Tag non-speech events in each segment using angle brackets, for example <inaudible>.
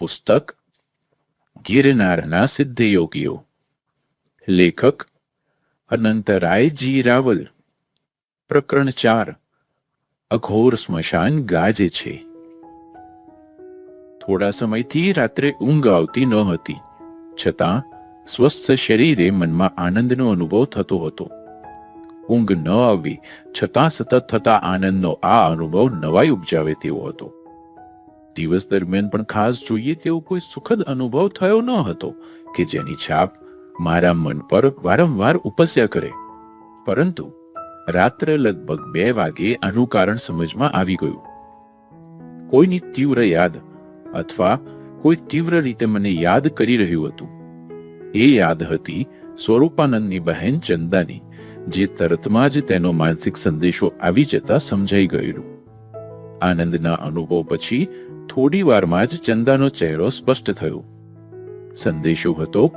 પુસ્તક ગિરનારના સિદ્ધયોગીઓ. લેખક અનંતરાયજી રાવલ. પ્રકરણ ચાર, અઘોર સ્મશાન ગાજે છે. થોડા સમયથી રાત્રે ઊંઘ આવતી ન હતી. છતાં સ્વસ્થ શરીરે મનમાં આનંદનો અનુભવ થતો હતો. ઊંઘ ન આવી, છતાં સતત થતા આનંદનો આ અનુભવ નવાઈ ઉપજાવે તેવો હતો. દિવસ દરમિયાન પણ ખાસ જોઈએ તેવો કોઈ સુખદ અનુભવ થયો ન હતો કે જેની છાપ મારા મન પર વારંવાર ઉપસ્યા કરે. પરંતુ રાત્રે લગભગ બે વાગે આનું કારણ સમજમાં આવી ગયું. કોઈની તીવ્ર યાદ અથવા કોઈ તીવ્ર રીતે મને યાદ કરી રહ્યું હતું. એ યાદ હતી સ્વરૂપાનંદની બહેન ચંદાની, જે તરતમાં જ તેનો માનસિક સંદેશો આવી જતા સમજાઈ ગયેલું. આનંદના અનુભવ પછી થોડી વારમાં જ ચંદાનો ચહેરો સ્પષ્ટ થયો. સંદેશો હતો,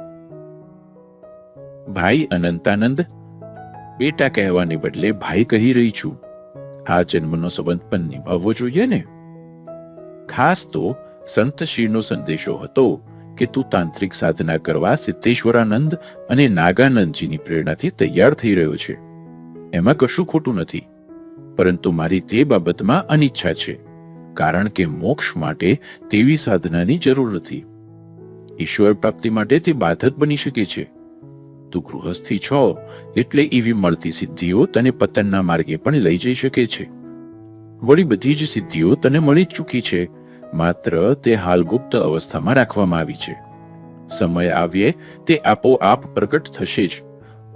ભાઈ અનંતાનંદ, બેટા કહેવાને બદલે ભાઈ કહી રહી છું. આ જન્મનો સંબંધ પણ નિભાવવો જોઈએ ને? ખાસ તો સંતશીરનો સંદેશો હતો કે તું તાંત્રિક સાધના કરવા સિદ્ધેશ્વરાનંદ અને નાગાનંદજીની પ્રેરણાથી તૈયાર થઈ રહ્યો છે. એમાં કશું ખોટું નથી. પરંતુ મારી તે બાબતમાં અનિચ્છા છે, કારણ કે મોક્ષ માટે તેવી સાધનાની જરૂર નથી. ઈશ્વર પ્રાપ્તિ માટે તે બાધક બની શકે છે. તું ગૃહસ્થી છો, એટલે એવી મળતી સિદ્ધિઓ તને પતનના માર્ગે પણ લઈ જઈ શકે છે. વળી બધી જ સિદ્ધિઓ તને મળી જ ચૂકી છે, માત્ર તે હાલ ગુપ્ત અવસ્થામાં રાખવામાં આવી છે. સમય આવ્યે તે આપોઆપ પ્રગટ થશે જ,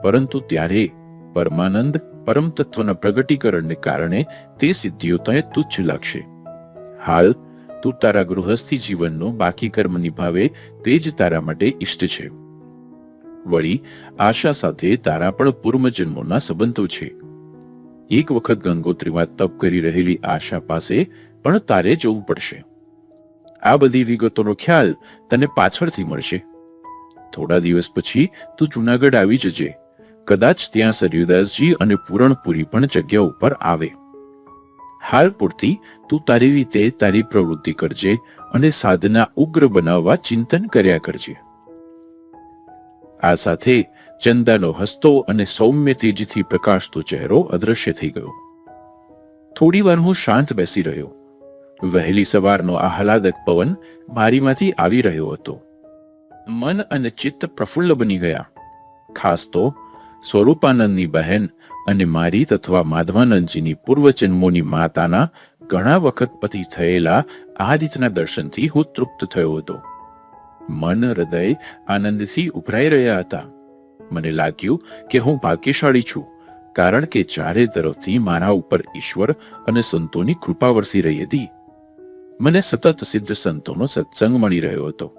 પરંતુ ત્યારે પરમાનંદ પરમ તત્વના પ્રગટીકરણને કારણે તે સિદ્ધિઓ તને તુચ્છ લાગશે. હાલ, તું તારા ગૃહસ્થી જીવનનો બાકી કર્મ નિભાવે તે જ તારા માટે ઇષ્ટ છે. વળી, આશા સાથે તારા પણ પૂર્વજન્મોના સંબંધો છે. એક વખત ગંગોત્રીમાં તપ કરી રહેલી આશા પાસે પણ તારે જવું પડશે. આ બધી વિગતોનો ખ્યાલ તને પાછળથી મળશે. થોડા દિવસ પછી તું જુનાગઢ આવી જજે. કદાચ ત્યાં સરયુદાસજી અને પૂરણપુરી પણ જગ્યા ઉપર આવે. હાલ પૂરતી તું તારી રીતે તારી પ્રવૃત્તિ કરજે અને સાધના ઉગ્ર બનાવવા ચિંતન કર્યા કરજે. આ સાથે ચંદાનો હસતો અને સૌમ્ય તેજથી પ્રકાશતો ચહેરો અદ્રશ્ય થઈ ગયો. થોડી વાર હું શાંત બેસી રહ્યો. વહેલી સવારનો આહલાદક પવન મારીમાંથી આવી રહ્યો હતો. મન અને ચિત્ત પ્રફુલ્લ બની ગયા. ખાસ તો સ્વરૂપાનંદની બહેન અને મારી તથા માધવાનંદજીની પૂર્વજન્મોની માતાના ઘણા વખત પતિ થયેલા આ રીતના દર્શનથી હું તૃપ્ત થયો હતો. મન, હૃદય, આનંદથી ઉભરાઈ રહ્યા હતા. મને લાગ્યું કે હું ભાગ્યશાળી છું, કારણ કે ચારે તરફથી મારા ઉપર ઈશ્વર અને સંતોની કૃપા વરસી રહી હતી. મને સતત સિદ્ધ સંતોનો સત્સંગ મળી રહ્યો હતો.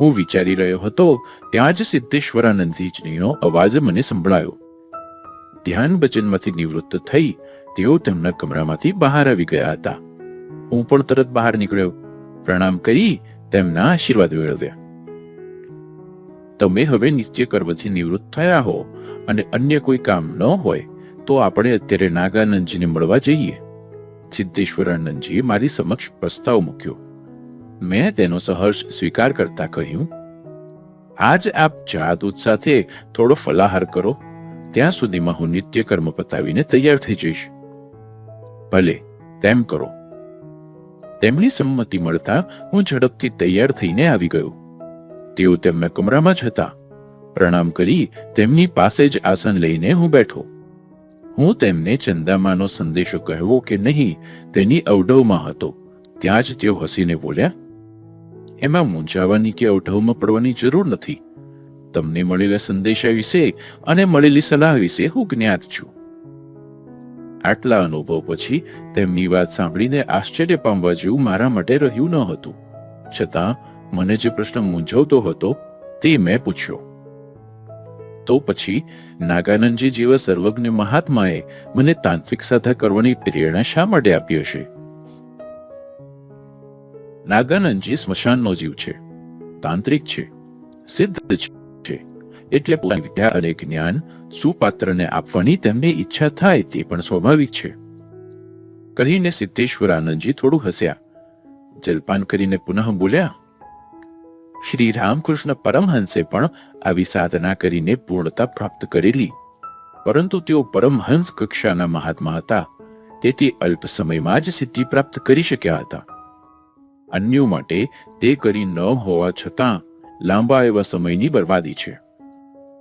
હું વિચારી રહ્યો હતો, ત્યાં જ સિદ્ધેશ્વરાનંદજીનો અવાજ મને સંભળાયો. ધ્યાન ભજનમાંથી નિવૃત્ત થઈ તેઓ તેમના કમરામાંથી બહાર આવી ગયા હતા. હું પણ તરત બહાર નીકળ્યો. પ્રણામ કરી તેમના આશીર્વાદ મેળવ્યા. તમે હવે નિશ્ચય કર્મથી નિવૃત્ત થયા હો અને અન્ય કોઈ કામ ન હોય, તો આપણે અત્યારે નાગાનંદજીને મળવા જઈએ. સિદ્ધેશ્વરાનંદજીએ મારી સમક્ષ પ્રસ્તાવ મૂક્યો. મેં તેનો સહર્ષ સ્વીકાર કરતા કહ્યું, આજ આપ ચા દૂધ સાથે થોડો ફલાહાર કરો. ત્યાં સુધીમાં હું નિત્ય કર્મ પતાવીને તૈયાર થઈ જઈશ. ભલે, તેમ કરો. તેમની સંમતિ મળતા હું ઝડપથી તૈયાર થઈને આવી ગયો. તેઓ તેમના કમરામાં જ હતા. પ્રણામ કરી તેમની પાસે જ આસન લઈને હું બેઠો. હું તેમને ચંદામાનો સંદેશો કહેવો કે નહીં તેની અવઢવમાં હતો. ત્યાં જ તેઓ હસીને બોલ્યા એમાં મૂંઝાવાની કે અવઢવમાં પડવાની જરૂર નથી. તમને મળેલા સંદેશા વિશે અને મળેલી સલાહ વિશે હું જ્ઞાત છું. આટલા અનુભવ પછી તેમની વાત સાંભળીને આશ્ચર્ય પામવા જેવું મારા માટે રહ્યું ન હતું. છતાં મને જે પ્રશ્ન મૂંઝવતો હતો તે મેં પૂછ્યો. તો પછી નાગાનંદજી જેવા સર્વજ્ઞ મહાત્માએ મને તાંત્રિક સાધા કરવાની પ્રેરણા શા માટે આપી હશે? નાગાનંદજી સ્મશાનનો જીવ છે. તાંત્રિક છે. સિદ્ધ છે. એટલે પોતાની વિદ્યા અને જ્ઞાન સુપાત્રને આપવાની તેમની ઈચ્છા થાય તે પણ સ્વાભાવિક છે. કહીને સિદ્ધેશ્વરાનંદજી થોડું હસ્યા. જલપાન કરીને પુનઃ બોલ્યા, શ્રી રામકૃષ્ણ પરમહંસે પણ આવી સાધના કરીને પૂર્ણતા પ્રાપ્ત કરેલી. પરંતુ તેઓ પરમહંસ કક્ષાના મહાત્મા હતા. તેથી અલ્પ સમયમાં જ સિદ્ધિ પ્રાપ્ત કરી શક્યા હતા. અન્યો માટે તે કરી ન હોવા છતાં લાંબા એવા સમયની બરબાદી છે.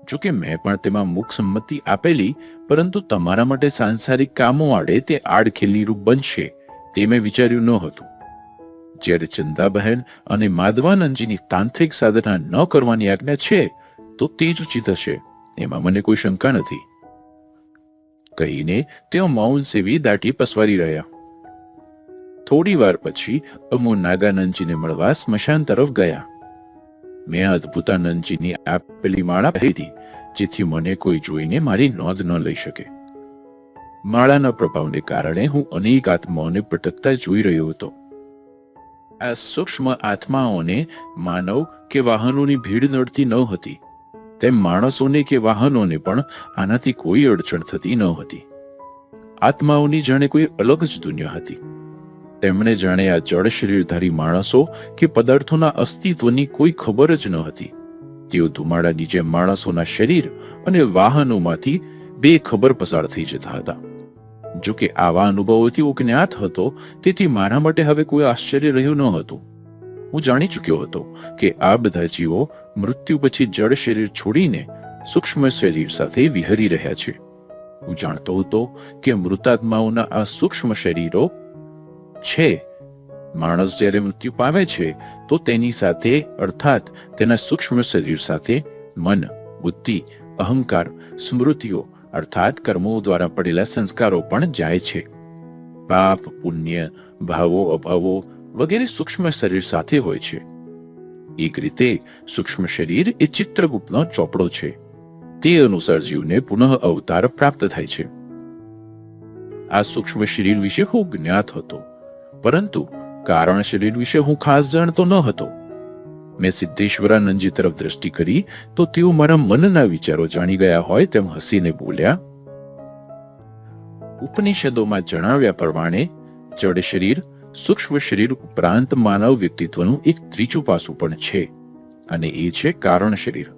જોકે મેં પણ તેમાં મુખ સંમતિ આપેલી, પરંતુ તમારા માટે સાંસારિક કામો આડે તે આડખેલી રૂપ બનશે, તે મેં વિચાર્યું ન હતું. જ્યારે ચંદાબહેન અને માધવાનંદજીની તાંત્રિક સાધના ન કરવાની આજ્ઞા છે, તો તે જ ઉચિત હશે, એમાં મને કોઈ શંકા નથી. કહીને તેઓ મૌન સેવી દાટી પસવારી રહ્યા. થોડી વાર પછી અમુ નાગાનંદજીને મળવા સ્મશાન તરફ ગયા. મેં અદ્ભુતાનંદજીની આપેલી માળા પહેરી જેથી મને કોઈ જોઈને મારી નોંધ ન લઈ શકે. માળાના પ્રભાવને કારણે હું અનેક આત્માઓને ભટકતા જોઈ રહ્યો હતો. આ સૂક્ષ્મ આત્માઓને માનવ કે વાહનોની ભીડ નડતી ન હતી. તેમ માણસોને કે વાહનોને પણ આનાથી કોઈ અડચણ થતી ન હતી. આત્માઓની જાણે કોઈ અલગ જ દુનિયા હતી. તેમણે જાણે આ જળ શરીરધારી માણસો કે પદાર્થોના અસ્તિત્વની કોઈ ખબર જ ન હતી. તેઓ ધુમાડાની જેમ માણસોના શરીર અને વાહનોમાંથી બે ખબર પસાર થઈ જતા હતા. જો કે આવા અનુભવોથી હું જ્ઞાત હતો, તેથી મારા માટે હવે કોઈ આશ્ચર્ય રહ્યું ન હતું. હું જાણી ચૂક્યો હતો કે આ બધા જીવો મૃત્યુ પછી જળ શરીર છોડીને સૂક્ષ્મ શરીર સાથે વિહરી રહ્યા છે. હું જાણતો હતો કે મૃતાત્માઓના આ સૂક્ષ્મ શરીરો છે. માણસ જ્યારે મૃત્યુ પામે છે, તો તેની સાથે, અર્થાત તેના સૂક્ષ્મ શરીર સાથે મન, બુદ્ધિ, અહંકાર, સ્મૃતિઓ, અર્થાત કર્મો દ્વારા પડેલા સંસ્કારો પણ જાય છે. પાપ, પુણ્ય, ભાવો, અભાવો વગેરે સૂક્ષ્મ શરીર સાથે હોય છે. એક રીતે, સૂક્ષ્મ શરીર એ ચિત્રગુપ્તનો ચોપડો છે. તે અનુસાર જીવને પુનઃ અવતાર પ્રાપ્ત થાય છે. આ સૂક્ષ્મ શરીર વિશે હું જ્ઞાત હતો. પરંતુ કારણ શરીર વિશે હું ખાસ જાણતો ન હતો. મેં સિદ્ધેશ્વરાનંદજી તરફ દ્રષ્ટિ કરી તો તેઓ મારા મનના વિચારો જાણી ગયા હોય તેમ હસીને બોલ્યા, ઉપનિષદોમાં જણાવ્યા પ્રમાણે જડ શરીર, સૂક્ષ્મ શરીર ઉપરાંત માનવ વ્યક્તિત્વનું એક ત્રીજું પાસું પણ છે, અને એ છે કારણ શરીર.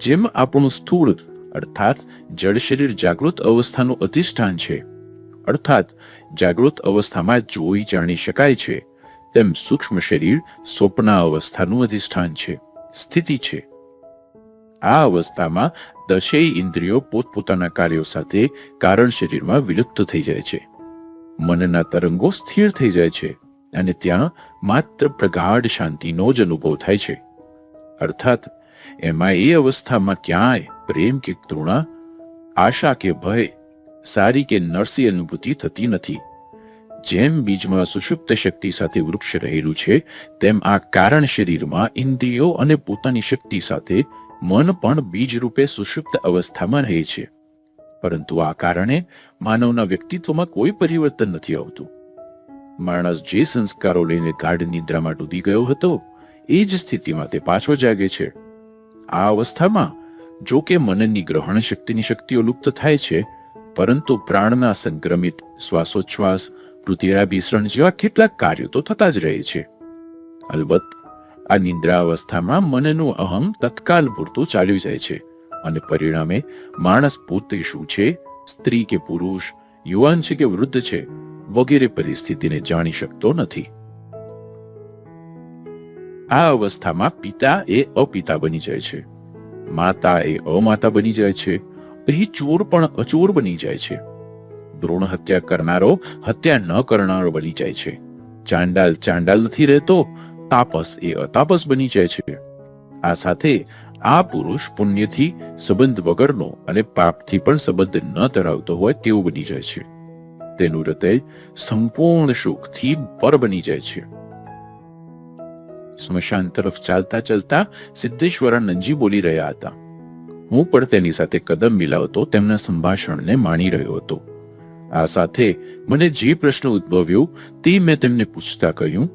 જેમ આપણું સ્થૂળ, અર્થાત જડ શરીર જાગૃત અવસ્થાનું અધિષ્ઠાન છે, અર્થાત જાગૃત અવસ્થામાં જોઈ જાણી શકાય છે. તેમ સૂક્ષ્મ શરીર સ્વપ્ન અવસ્થાનું અધિષ્ઠાન છે. સ્થિતિ છે. આ અવસ્થામાં દશેય ઇન્દ્રિયો પોતપોતાના કાર્યો સાથે કારણ શરીરમાં વિલુપ્ત થઈ જાય છે. મનના તરંગો સ્થિર થઈ જાય છે અને ત્યાં માત્ર પ્રગાઢ શાંતિનો જ અનુભવ થાય છે. અર્થાત, એમાં એ અવસ્થામાં ક્યાંય પ્રેમ કે તૃણા આશા કે ભય સારી કે નરસી અનુભૂતિ થતી નથી. જેમ બીજમાં સુષુપ્ત શક્તિ સાથે વૃક્ષ રહેલું છે, તેમ આ કારણ શરીરમાં ઇન્દ્રિયો અને પોતાની શક્તિ સાથે મન પણ બીજ રૂપે સુષુપ્ત અવસ્થામાં રહે છે. પરંતુ આ કારણે માનવના વ્યક્તિત્વમાં કોઈ પરિવર્તન નથી આવતું. માણસ જે સંસ્કારો લઈને ગાઢ નિદ્રામાં ડૂબી ગયો હતો, એ જ સ્થિતિમાં તે પાછો જાગે છે. આ અવસ્થામાં, જો કે મનની ગ્રહણ શક્તિની શક્તિઓ લુપ્ત થાય છે પરંતુ પ્રાણના સંક્રમિત, શ્વાસોચ્છ્વાસ રુધિરાભિસરણ જેવા કેટલાક કાર્યો તો થતા જ રહે છે. અલબત્ત, આ નિંદ્રા અવસ્થામાં મનનું અહમ તત્કાલ પૂરતું ચાલ્યું જાય છે અને પરિણામે માણસ પોતે શું છે, સ્ત્રી કે પુરુષ, યુવાન છે કે વૃદ્ધ છે, વગેરે પરિસ્થિતિને જાણી શકતો નથી. આ અવસ્થામાં પિતા એ અપિતા બની જાય છે. માતા એ અમાતા બની જાય છે. અહીં ચોર પણ અચોર બની જાય છે. ભ્રૂણ હત્યા કરનારો હત્યા ન કરનારો બની જાય છે. ચાંડાલ ચાંડાલ નથી રહેતો, તાપસ એ અતાપસ બની જાય છે. આ સાથે આ પુરુષ પુણ્યથી સંબંધ વગરનો અને પાપથી પણ સંબંધ ન ધરાવતો હોય તેવું બની જાય છે. તેનું હૃદય સંપૂર્ણ સુખથી પર બની જાય છે. સ્મશાન તરફ ચાલતા ચાલતા સિદ્ધેશ્વરાનંદજી બોલી રહ્યા હતા. હું પણ તેની સાથે કદમ મિલાવતો તેમના સંભાષણને માણી રહ્યો હતો. આ સાથે મને જે પ્રશ્ન ઉદ્ભવ્યો તે મેં તેમને પૂછતા કહ્યું,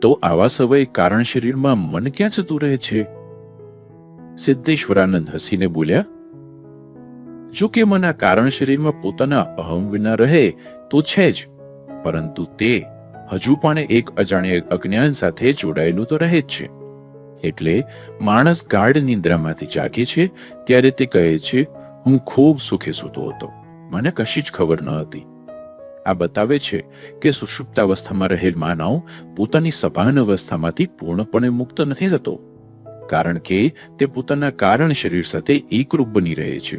તો આવા સમયે કારણ શરીરમાં મન ક્યાં જતું રહે છે? સિદ્ધેશ્વરાનંદ હસીને બોલ્યા, જો કે મન આ કારણ શરીરમાં પોતાના અહમ વિના રહે તો છે જ, પરંતુ તે હજુ પણ એક અજાણ્યા અજ્ઞાન સાથે જોડાયેલું તો રહે જ છે. એટલે માણસ ગાઢ નિંદ્રામાંથી જાગે છે ત્યારે તે કહે છે, હું ખૂબ સુખે સૂતો હતો. મને કશી જ ખબર ન હતી. આ બતાવે છે કે સુષુપ્તાવસ્થામાં રહેલ માનવ પોતાની સભાન અવસ્થામાંથી પૂર્ણપણે મુક્ત નથી થતો, કારણ કે તે પોતાના કારણ શરીર સાથે એકરૂપ બની રહે છે.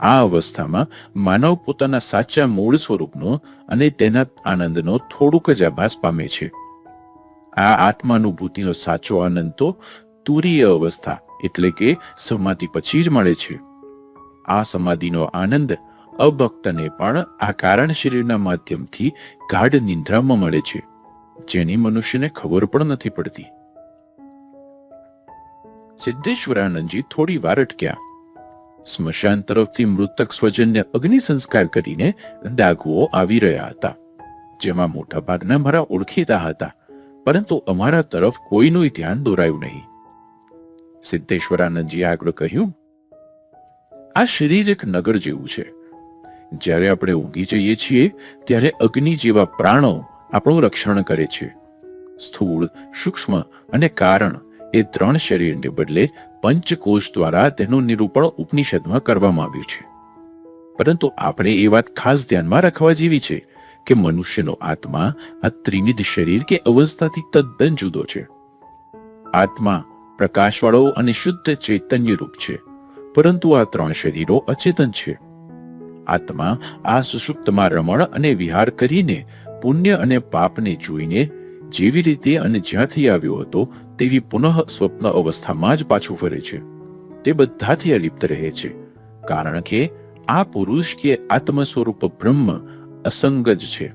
આ અવસ્થામાં માનવ પોતાના સાચા મૂળ સ્વરૂપનો અને તેના આનંદનો થોડુંક જ આભાસ પામે છે. આ આત્માનુભૂતિનો સાચો આનંદ તો તુરીય અવસ્થા એટલે કે સમાધિ પછી જ મળે છે. આ સમાધિનો આનંદ અભક્તને પણ આ કારણ શરીરના માધ્યમથી ગાઢ નિંદ્રામાં મળે છે, જેની મનુષ્યને ખબર પણ નથી પડતી. સિદ્ધેશ્વરાનંદજી થોડી વાર અટક્યા. સ્મશાન તરફથી મૃતક સ્વજનને અગ્નિ સંસ્કાર કરીને ડાકુઓ આવી રહ્યા હતા, જેમાં મોટાભાગના મારા ઓળખીતા હતા. પરંતુ અમારા તરફ કોઈનું ધ્યાન દોરાયું નહીં. સિદ્ધેશ્વરાનંદજી આગળ કહ્યું, આ શરીર એક નગર જેવું છે. જ્યારે આપણે ઊંઘી જઈએ છીએ, ત્યારે અગ્નિ જેવા પ્રાણો આપણું રક્ષણ કરે છે. સ્થૂળ, સૂક્ષ્મ અને કારણ એ ત્રણ શરીરને બદલે પંચકોશ દ્વારા તેનું નિરૂપણ ઉપનિષદમાં કરવામાં આવ્યું છે. પરંતુ આપણે એ વાત ખાસ ધ્યાનમાં રાખવા જેવી છે. કે મનુષ્યનો આત્મા આ ત્રિવિધ શરીર કે અવસ્થાથી તદ્દન જુદો છે. આત્મા પ્રકાશવાળો અને શુદ્ધ ચૈતન્ય રૂપ છે, પરંતુ આ ત્રણ શરીરો અચેતન છે. આત્મા આ સુષુપ્તમાં રમણ અને વિહાર કરીને પુણ્ય અને પાપને જોઈને જેવી રીતે અને જ્યાંથી આવ્યો હતો, તેવી પુનઃ સ્વપ્ન અવસ્થામાં જ પાછું ફરે છે. તે બધાથી અલિપ્ત રહે છે, કારણ કે આ પુરુષ કે આત્મ સ્વરૂપ બ્રહ્મ અસંગ જ છે.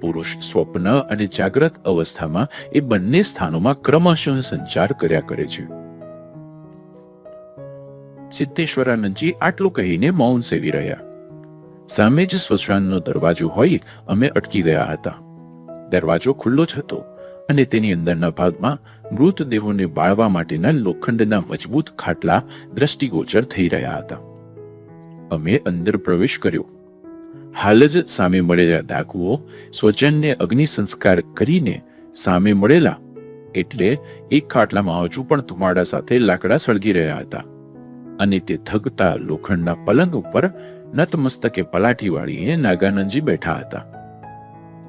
પુરુષ સ્વપ્ન અને જાગ્રત અવસ્થામાં એ બંને સ્થાનોમાં ક્રમશઃ સંચાર કર્યા કરે છે. સિદ્ધેશ્વરાનંદજી આટલું કહીને મૌન સેવી રહ્યા. સામે જ સ્મશાનનો દરવાજો હોય અમે અટકી ગયા હતા. દરવાજો ખુલ્લો જ હતો અને તેની અંદરના ભાગમાં મૃતદેહોને બાળવા માટેના લોખંડના મજબૂત ખાટલા દ્રષ્ટિગોચર થઈ રહ્યા હતા. અમે અંદર પ્રવેશ કર્યો. હાલ જ સામે મળેલા ડાકુઓ સ્વજનને અગ્નિ સંસ્કાર કરીને સામે મળેલા એટલે એક ખાટલામાં હજુ પણ ધુમાડા સાથે લાકડા સળગી રહ્યા હતા. અને તે ધગતા લોખંડના પલંગ ઉપર નતમસ્તકે પલાઠી વાળીને નાગાનંદજી બેઠા હતા.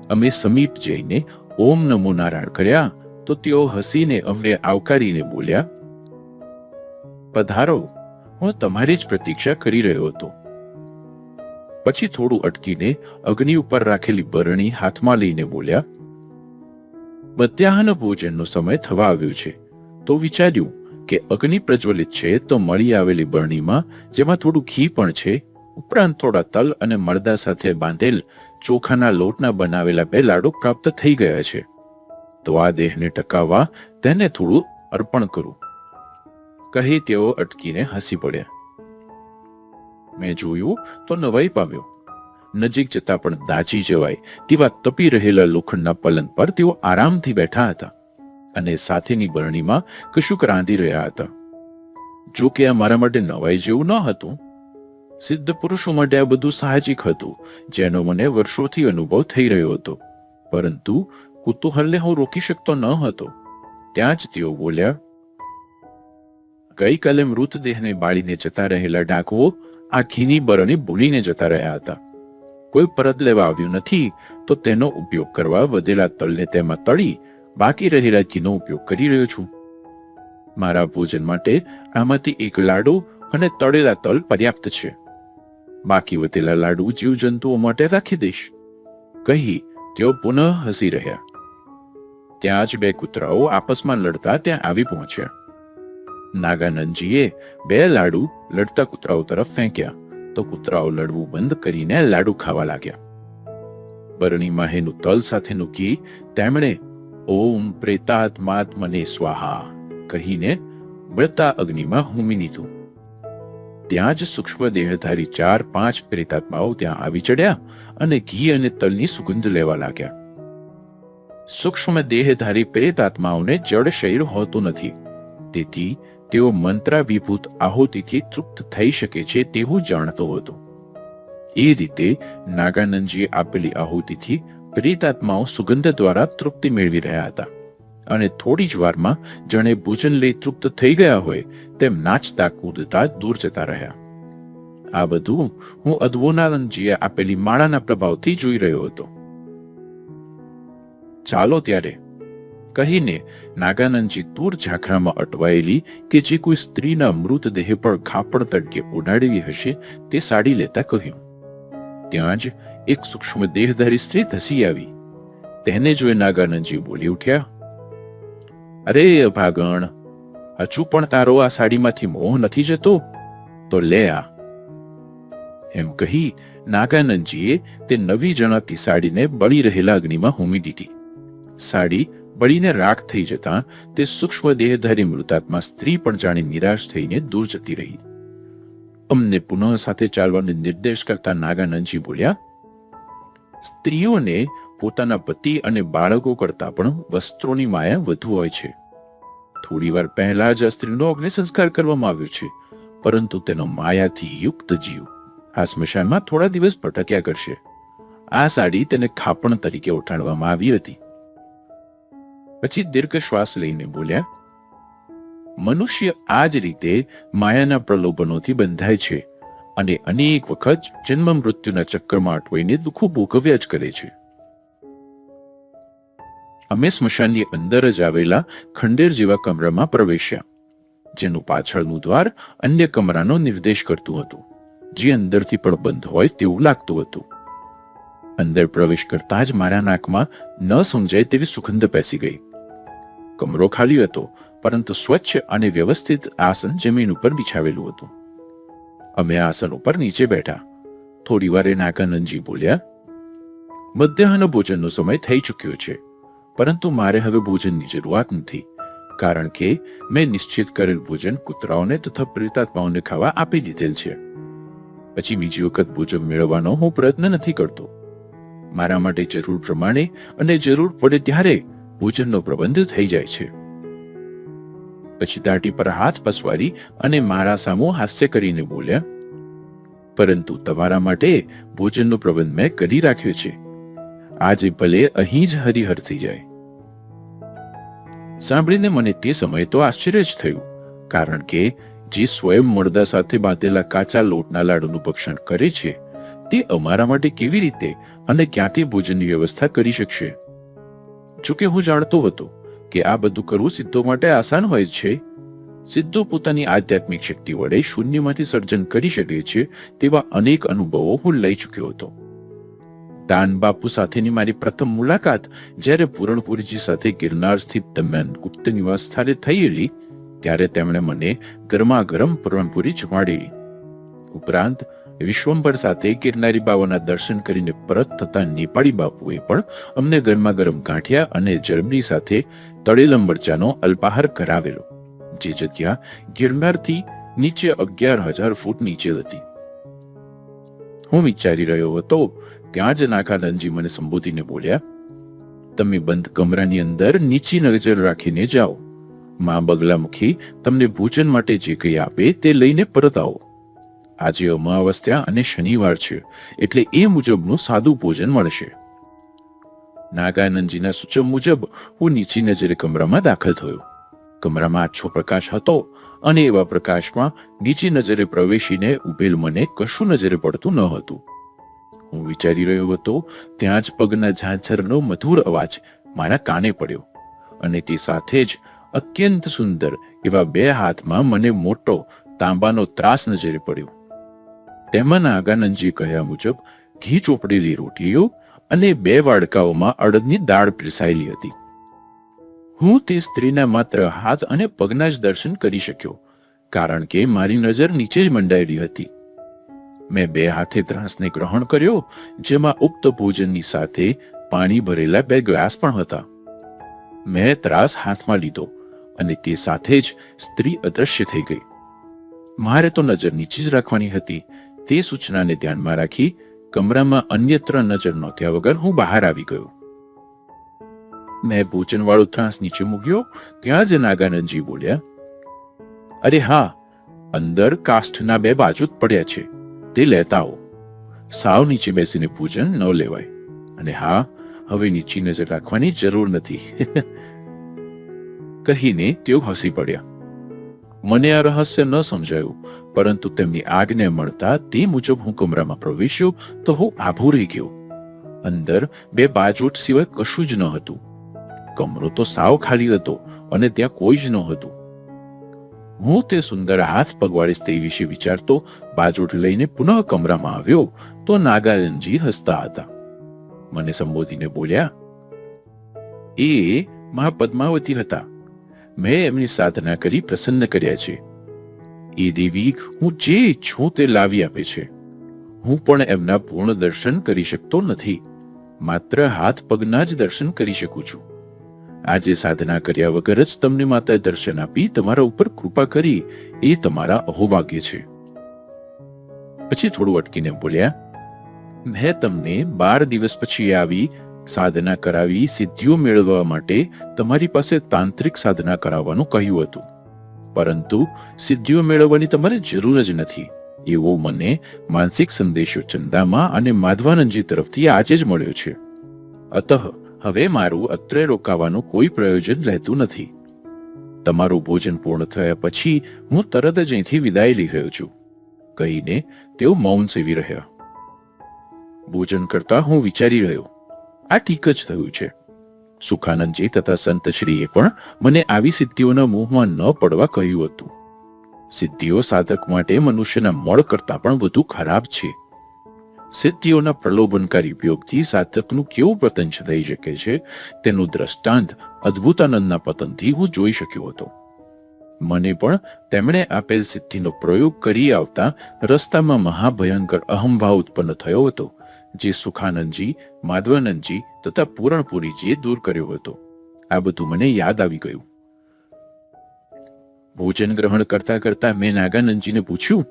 અમે સમીપ જઈને ઓમ નમો નારાયણ કર્યા તો તેઓ હસીને અમને આવકારીને બોલ્યા, પધારો, હું તમારી જ પ્રતીક્ષા કરી રહ્યો હતો. પછી થોડું અટકીને અગ્નિ ઉપર રાખેલી બરણી હાથમાં લઈને બોલ્યા, મધ્યાહન ભોજનનો સમય થવા આવ્યો છે. તો વિચાર્યું કે અગ્નિ પ્રજ્વલિત છે તો મળી આવેલી બરણીમાં, જેમાં થોડું ઘી પણ છે, ઉપરાંત થોડા તલ અને મરદા સાથે બાંધેલ ચોખાના લોટના બનાવેલા બે લાડુ પ્રાપ્ત થઈ ગયા છે. તો આ દેહને ટકાવવા તેને થોડું અર્પણ કરું. કહી તેઓ અટકીને હસી પડ્યા. મેં જોયું તો નવાઈ પામ્યો. નજીક જતા પણ દાજી જવાય તેવા તપી રહેલા લોખંડના પલંગ પર તેઓ આરામથી બેઠા હતા અને સાથેની બરણીમાં કશુંક રાંધી રહ્યા હતા. જો કે આ મારા માટે નવાઈ જેવું ન હતું. સિદ્ધ પુરુષો માટે આ બધું સાહજિક હતું, જેનો મને વર્ષોથી અનુભવ થઈ રહ્યો હતો. પરંતુ કુતૂહલને હું રોકી શકતો ન હતો. ત્યાં જ તેઓ બોલ્યા, ગઈકાલે મૃતદેહને બાળીને જતા રહેલા ડાકુઓ આ ઘીની બરણી ભૂલીને જતા રહ્યા હતા. કોઈ પરત લેવા આવ્યું નથી, તો તેનો ઉપયોગ કરવા વધેલા તલને તેમાં તળી બાકી રહેલા ઘીનો ઉપયોગ કરી રહ્યો છું. મારા ભોજન માટે આમાંથી એક લાડુ અને તળેલા તલ પર્યાપ્ત છે. બાકી વધેલા લાડુ જીવજંતુઓ માટે રાખી દઈશ. કહી તેઓ પુનઃ હસી રહ્યા. ત્યાં જ બે કૂતરાઓ આપસમાં લડતા ત્યાં આવી પહોંચ્યા. નાગાનંદજીએ બે લાડુ લડતા કૂતરાઓ તરફ ફેંક્યા. તો કૂતરાઓ લડવું બંધ કરીને લાડુ ખાવા લાગ્યા. બરણી માહેનું તલ સાથે ઘી તેમણે, ઓમ પ્રેતાત્માત્મને સ્વાહા કહીને બળતા અગ્નિમાં હોમી લીધું. ત્યાં જ સૂક્ષ્મ દેહધારી ચાર પાંચ પ્રેતાત્માઓ ત્યાં આવી ચડ્યા અને ઘી અને તલની સુગંધ લેવા લાગ્યા. સૂક્ષ્મ દેહધારી પ્રેતાત્માઓને જળ શરીર હોતું નથી. તેથી તેઓ મંત્રા વિભૂત આહુતિથી તૃપ્ત થઈ શકે છે તેવું જાણતો હતો. એ રીતે નાગાનંદજીએ આપેલી આહુતિથી પ્રેતાત્માઓ સુગંધ દ્વારા તૃપ્તિ મેળવી રહ્યા હતા અને થોડી જ વારમાં જણે ભોજન લઈ તૃપ્ત થઈ ગયા હોય તેમ નાચતા કૂદતા દૂર જતા રહ્યા. આ બધું હું અદ્વોનાનંદજીએ આપેલી માળાના પ્રભાવથી જોઈ રહ્યો હતો. ચાલો ત્યારે કહીને નાગાનંદજી તૂર ઝાખરામાં અટવાયેલી કે જે કોઈ સ્ત્રીના મૃતદેહ પર ખાપણ તડકે ઉડાડવી હશે તે સાડી લેતા કહ્યું. ત્યાં જ એક સૂક્ષ્મ દેહધારી સ્ત્રી ધસી આવી. તેને જોઈ નાગાનંદજી બોલી ઉઠ્યા, અરે અભાગણ હજુ પણ તારો આ સાડીમાંથી મોહ નથી જતો? તો લે આ. એમ કહી નાગાનંદજીએ તે નવી જણાતી સાડીને બળી રહેલા અગ્નિમાં હોમી દીધી. સાડી બળીને રાખ થઈ જતા તે સૂક્ષ્મ દેહધારી મૃતાત્મા સ્ત્રી પણ જાણે નિરાશ થઈને દૂર જતી રહી. અમને પુનઃ સાથે ચાલવાનો નિર્દેશ કરતા નાગાનંદજી બોલ્યા, સ્ત્રીઓને પોતાના પતિ અને બાળકો કરતા પણ વસ્ત્રોની માયા વધુ હોય છે. થોડી વાર પહેલા જ સ્ત્રીનો અગ્નિ સંસ્કાર કરવામાં આવ્યો છે, પરંતુ તેનો માયાથી યુક્ત જીવ આ સ્મશાનમાં થોડા દિવસ ભટક્યા કરશે. આ સાડી તેને ખાપણ તરીકે ઉઠાડવામાં આવી હતી. પછી દીર્ઘ શ્વાસ લઈને બોલ્યા, મનુષ્ય આ જ રીતે માયાના પ્રલોભનોથી બંધાય છે અને અનેક વખત જન્મ મૃત્યુના ચક્કરમાં અટવાઈને દુઃખો ભોગવ્યા જ કરે છે. અમે સ્મશાનની અંદર જ આવેલા ખંડેર જેવા કમરામાં પ્રવેશ્યા, જેનું પાછળનું દ્વાર અન્ય કમરાનો નિર્દેશ કરતું હતું, જે અંદરથી પણ બંધ હોય તેવું લાગતું હતું. અંદર પ્રવેશ કરતા જ મારા નાકમાં ન સમજાય તેવી સુગંધ પેસી ગઈ. કમરો ખાલી હતો, પરંતુ સ્વચ્છ અને વ્યવસ્થિત આસન જમીન ઉપર બિછાવેલું હતું. અમે આસન ઉપર નીચે બેઠા. થોડી વારે નાગાનંદજી બોલ્યા, મધ્યાહન ભોજનનો સમય થઈ ચૂક્યો છે, પરંતુ મારે હવે ભોજનની જરૂરિયાત નથી, કારણ કે મેં નિશ્ચિત કરેલ ભોજન કૂતરાઓને તથા પ્રેતાત્માઓને ખાવા આપી દીધેલ છે. પછી બીજી વખત ભોજન મેળવવાનો હું પ્રયત્ન નથી કરતો. મારા માટે જરૂર પ્રમાણે અને જરૂર પડે ત્યારે ભોજનનો પ્રબંધ થઈ જાય છે. પછી દાટી પર હાથ પસવારી અને મારા સામો હાસ્ય કરીને બોલ્યા, પરંતુ તમારા માટે ભોજનનો પ્રબંધ મેં કરી રાખ્યો છે. આજે ભલે અહીં જ હરિહર થઈ જાય. સાંભળીને મને તે સમયે તો આશ્ચર્ય જ થયું, કારણ કે જે સ્વયં મળદા સાથે બાંધેલા કાચા લોટના લાડુનું ભક્ષણ કરે છે, તે અમારા માટે કેવી રીતે અને ક્યાંથી ભોજનની વ્યવસ્થા કરી શકશે? જોકે હું જાણતો હતો કે આ બધું કરવું સિદ્ધો માટે આસાન હોય છે. સિદ્ધો પોતાની આધ્યાત્મિક શક્તિ વડે શૂન્યમાંથી સર્જન કરી શકે છે તેવા અનેક અનુભવો હું લઈ ચૂક્યો હતો. દાન બાપુ સાથેની મારી પ્રથમ મુલાકાત જ્યારે પૂરણપુરીજી સાથે ગિરનાર સ્થિત દરમિયાન ગુપ્ત નિવાસ સ્થાને થયેલી, ત્યારે તેમણે મને ગરમા ગરમ પૂરણપુરી જમાડેલી. ઉપરાંત વિશ્વંભર સાથે ગિરનારી બાવાના દર્શન કરીને પરત થતા નેપાળી બાપુએ પણ અમને ગરમા ગરમ ગાંઠિયા અને જર્મની સાથે તળેલમ મરચાનો અલ્પાહાર કરાવેલો, જે જગ્યા ગિરનારથી નીચે અગિયાર હજાર ફૂટ નીચે હતી. હું વિચારી રહ્યો હતો, ત્યાં જ નાગાનંદજી મને સંબોધીને બોલ્યા, તમે બંધ કમરાની અંદર નીચી નજર રાખીને જાઓ. માં બગલામુખી તમને ભોજન માટે જે કંઈ આપે તે લઈને પરત આવો. આજે અમાવસ્યા અને શનિવાર છે, એટલે એ મુજબનું સાદું ભોજન મળશે. નાગાનંદજીના સૂચન મુજબ હું નીચી નજરે કમરામાં દાખલ થયો. કમરામાં આછો પ્રકાશ હતો અને એવા પ્રકાશમાં નીચી નજરે પ્રવેશીને ઉભેલ મને કશું નજરે પડતું ન હતું. હું વિચારી રહ્યો હતો, ત્યાં જ પગના ઝાંઝરનો મધુર અવાજ મારા કાને પડ્યો અને તે સાથે જ અત્યંત સુંદર એવા બે હાથમાં મને મોટો તાંબાનો ત્રાસ નજરે પડ્યો. તેમાં નાગાનંદજી કહ્યા મુજબ, ઘી ચોપડેલી રોટલીઓ અને બે વાડકાઓમાં અડદની દાળ પીરસાયેલી હતી. હું તે સ્ત્રીના માત્ર હાથ અને પગના જ દર્શન કરી શક્યો, કારણ કે મારી નજર નીચે જ મંડાયેલી હતી. મેં બે હાથે ત્રાસને ગ્રહણ કર્યો, જેમાં ઉક્ત ભોજનની સાથે પાણી ભરેલા બે ગ્લાસ પણ હતા. મેં ત્રાસ હાથમાં લીધો અને તે સાથે જ સ્ત્રી અદ્રશ્ય થઈ ગઈ. મારે તો નજર નીચે જ રાખવાની હતી તે સૂચનાને ધ્યાનમાં રાખી કમરામાં અન્યત્ર નજર નોંધ્યા વગર હું બહાર આવી ગયો. મેં ભોજનવાળો ત્રાસ નીચે મૂક્યો, ત્યાં જ નાગાનંદજી બોલ્યા, અરે હા, અંદર કાષ્ઠના બે બાજુ જ પડ્યા છે, તે લેતા આવો. સાવ નીચે બેસીને પૂજન ન લેવાય. અને હા, હવે નીચી નજર રાખવાની જરૂર નથી. <laughs> કહીને તેઓ હસી પડ્યા. મને આ રહસ્ય ન સમજાયું, પરંતુ તેમની આજ્ઞા મળતા તે મુજબ હું કમરામાં પ્રવેશ્યો તો હું આભો રહી ગયો. અંદર બે બાજોટ સિવાય કશું જ ન હતું. કમરો તો સાવ ખાલી હતો અને ત્યાં કોઈ જ ન હતું. હું તે સુંદર હાથ પગવાળી સ્ત્રી વિશે વિચારતો બાજોટ લઈને પુનઃ કમરામાં આવ્યો તો નાગાનંદજી હસતા હતા. મને સંબોધીને બોલ્યા, એ મા પદ્માવતી હતા. મેં એમની સાધના કરી પ્રસન્ન કર્યા છે. એ દેવી હું જે ઈચ્છું તે લાવી આપે છે. હું પણ એમના પૂર્ણ દર્શન કરી શકતો નથી. માત્ર હાથ પગના જ દર્શન કરી શકું છું. આજે સાધના કર્યા વગર જ તમને માતા દર્શન આપી તમારા ઉપર કૃપા કરી એ તમારા અહોભાગ્ય છે. પછી થોડું અટકીને બોલ્યા, મેં તમને બાર દિવસ પછી આવી સાધના કરાવી સિદ્ધિઓ મેળવવા માટે તમારી પાસે તાંત્રિક સાધના કરાવવાનું કહ્યું હતું. પરંતુ સિદ્ધિઓ મેળવવાની તમારે જરૂર જ નથી. એવો મને માનસિક સંદેશો ચંદામાં અને માધવાનંદજી તરફથી આજે જ મળ્યો છે. અતઃ હવે મારું અત્રે રોકાવાનું કોઈ પ્રયોજન રહેતું નથી. તમારું ભોજન પૂર્ણ થયા પછી હું તરત જ અહીંથી વિદાય લઈ રહ્યો છું. કહીને તેઓ મૌન સેવી રહ્યા. ભોજન કરતા હું વિચારી રહ્યો. આ ઠીક જ થયું છે. સુખાનંદજી તથા સંતશ્રીએ પણ મને આવી સિદ્ધિઓના મોહમાં ન પડવા કહ્યું હતું. સિદ્ધિઓ સાધક માટે મનુષ્યના મળ કરતા પણ વધુ ખરાબ છે. સિદ્ધિઓના પ્રલોભનકારી ઉપયોગથી સાધકનું કેવું પતન થઈ શકે છે, તેનું દ્રષ્ટાંત અદ્ભુતાનંદના પતનથી હું જોઈ શક્યો હતો. મને પણ તેમણે આપેલ સિદ્ધિનો પ્રયોગ કરી આવતા રસ્તામાં મહાભયંકર અહંભાવ ઉત્પન્ન થયો હતો. જે સુખાનંદજી, માધવાનંદજી તથા પૂરણપુરીજીએ દૂર કર્યો હતો. આ બધું મને યાદ આવી ગયું. ભોજન ગ્રહણ કરતા કરતા મેં નાગાનંદજીને પૂછ્યું,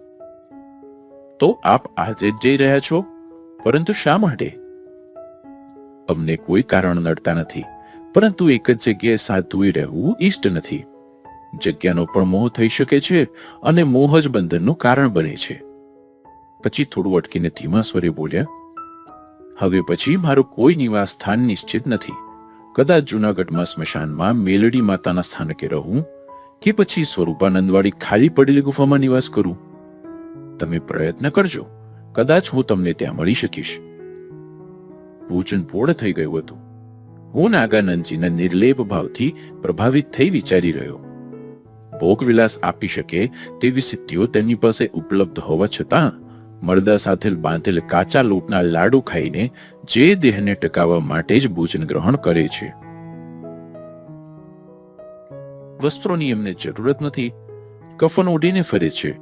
તો આપ આજે જ જઈ રહ્યા છો? પરંતુ શા માટે? અમને કોઈ કારણ નડતા નથી, પરંતુ એક જ જગ્યાએ સાધુએ રહેવું ઈષ્ટ નથી. જગ્યાનો પણ મોહ થઈ શકે છે અને મોહ જ બંધનનું કારણ બને છે. પછી થોડું અટકીને ધીમા સ્વરે બોલ્યા હવે પછી મારું કોઈ નિવાસ સ્થાન નિશ્ચિત નથી. કદાચ જૂનાગઢમાં સ્મશાનમાં મેલડી માતાના સ્થાનકે રહું કે પછી સ્વરૂપાનંદવાળી ખાલી પડેલી ગુફામાં નિવાસ કરું? તમે પ્રયત્ન કરજો. કદાચ હું તમને ત્યાં મળી શકીશ. પૂજન પૂર્ણ થઈ ગયું હતું. હું નાગાનંદજીના નિર્લેપ ભાવથી પ્રભાવિત થઈ વિચારી રહ્યો. ભોગવિલાસ આપી શકે તેવી સિદ્ધિઓ તેમની પાસે ઉપલબ્ધ હોવા છતાં મરદા સાથે બાંધેલ કાચા લોટના લાડુ ખાઈને જે દેહને ટકાવવા માટે જ ભોજન ગ્રહણ કરે છે. વસ્ત્રોની એમને જરૂરત નથી. કફન ઓઢીને ફરે છે.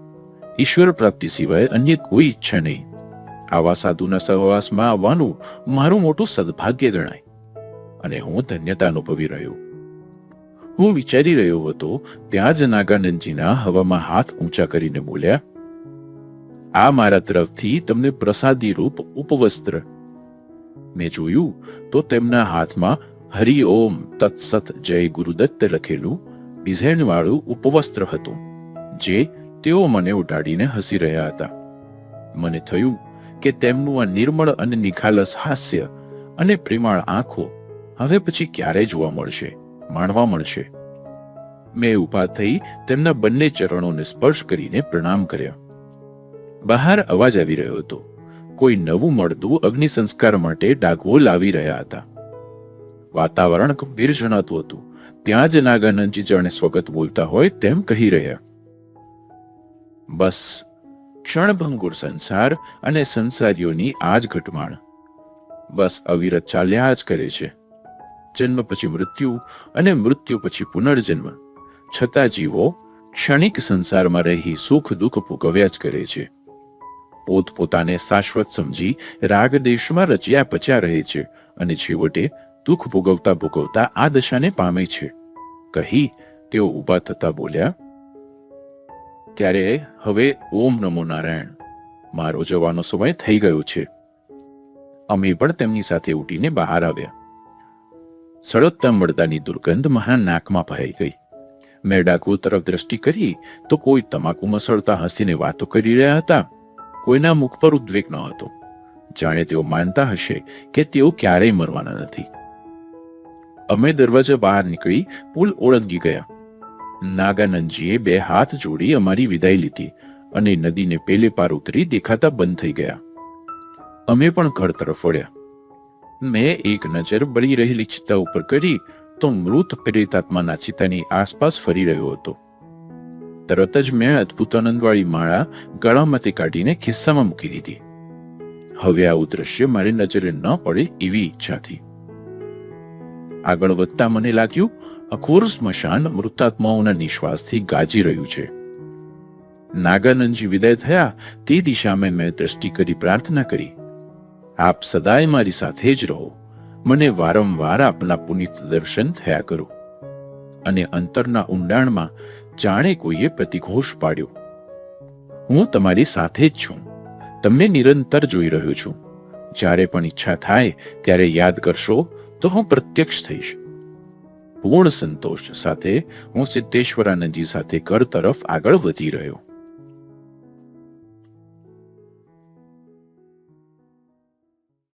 ઈશ્વર પ્રાપ્તિ સિવાય અન્ય કોઈ ઈચ્છા નહીં. આવા સાધુના સહવાસમાં આવવાનું મારું મોટું સદભાગ્ય ગણાય. અને હું ધન્યતા અનુભવી રહ્યો. હું વિચારી રહ્યો હતો, ત્યાં જ નાગાનંદજીના હવામાં હાથ ઊંચા કરીને બોલ્યા આ મારા તરફથી તમને પ્રસાદી રૂપ ઉપવસ્ત્ર. મેં જોયું તો તેમના હાથમાં હરિ ઓમ તત્સત જય ગુરુદત્ત લખેલું ડિઝાઇનવાળું ઉપવસ્ત્ર હતું, જે તેઓ મને ઉડાડીને હસી રહ્યા હતા. મને થયું કે તેમનું આ નિર્મળ અને નિખાલસ હાસ્ય અને પ્રેમાળ આંખો હવે પછી ક્યારે જોવા મળશે, માણવા મળશે? મેં ઊભા થઈ તેમના બંને ચરણોને સ્પર્શ કરીને પ્રણામ કર્યા. બહાર અવાજ આવી રહ્યો હતો. કોઈ નવું મળતું અગ્નિ સંસ્કાર માટે ડાઘો લાવી રહ્યા હતા. વાતાવરણ ગંભીર જણાતું હતું. ત્યાં જ નાગાનંદજી જાણે સ્વગત બોલતા હોય તેમ કહી રહ્યા. બસ, ક્ષણભંગુર સંસાર અને સંસારીઓની આ જ ઘટમાળ. બસ અવિરત ચાલ્યા જ કરે છે. જન્મ પછી મૃત્યુ અને મૃત્યુ પછી પુનર્જન્મ. છતાં જીવો ક્ષણિક સંસારમાં રહી સુખ દુઃખ ભોગવ્યા જ કરે છે. પોતપોતાને શાશ્વત સમજી રાગ દેશમાં રચ્યા પચ્યા રહે છે અને છેવટે દુઃખ ભોગવતા ભોગવતા આ દશાને પામે છે. કહી તેઓ ઊભા થતા બોલ્યા, ત્યારે હવે ઓમ નમો નારાયણ, મારો જવાનો સમય થઈ ગયો છે. અમે પણ તેમની સાથે ઉઠીને બહાર આવ્યા. સળગતા મળતાની દુર્ગંધ મહાન નાકમાં ભરાઈ ગઈ. મેં ડાકુ તરફ દ્રષ્ટિ કરી તો કોઈ તમાકુ મસળતા હસીને વાતો કરી રહ્યા હતા. કોઈના મુખ પર ઉદ્વેગ ન હતો. જાણે તેઓ માનતા હશે કે તેઓ ક્યારેય મરવાના નથી. અમે દરવાજા બહાર નીકળી પુલ ઓળંગી ગયા. નાગાનંદજીએ બે હાથ જોડી અમારી વિદાય લીધી અને નદીને પેલે પાર ઉતરી દેખાતા બંધ થઈ ગયા. અમે પણ ઘર તરફ વળ્યા. મેં એક નજર બળી રહેલી ચિત્તા ઉપર કરી તો મૃત પ્રેતાત્માના ચિત્તાની આસપાસ ફરી રહ્યો હતો. તરત જ મેં અદ્ભુતાનંદવાળી માળા ગળામાંથી કાઢીને ખિસ્સામાં મૂકી દીધી. હવે આવું દ્રશ્ય મારી નજરે ન પડે એવી ઈચ્છાથી આગળ વધતા મને લાગ્યું અખોર સ્મશાન મૃતાત્માઓના નિશ્વાસથી ગાજી રહ્યું છે. નાગાનંદજી વિદાય થયા, તે દિશામાં મેં દ્રષ્ટિ કરી પ્રાર્થના કરી. આપ સદાય મારી સાથે જ રહો. મને વારંવાર આપના પુનિત દર્શન થયા કરો. અને અંતરના ઊંડાણમાં જાણે કોઈએ પ્રતિઘોષ પાડ્યો. હું તમારી સાથે જ છું. તમને નિરંતર જોઈ રહ્યો છું. જ્યારે પણ ઈચ્છા થાય, ત્યારે યાદ કરશો તો હું પ્રત્યક્ષ થઈશ. પૂર્ણ સંતોષ સાથે હું સિદ્ધેશ્વરાનંદજી સાથે ઘર તરફ આગળ વધી રહ્યો.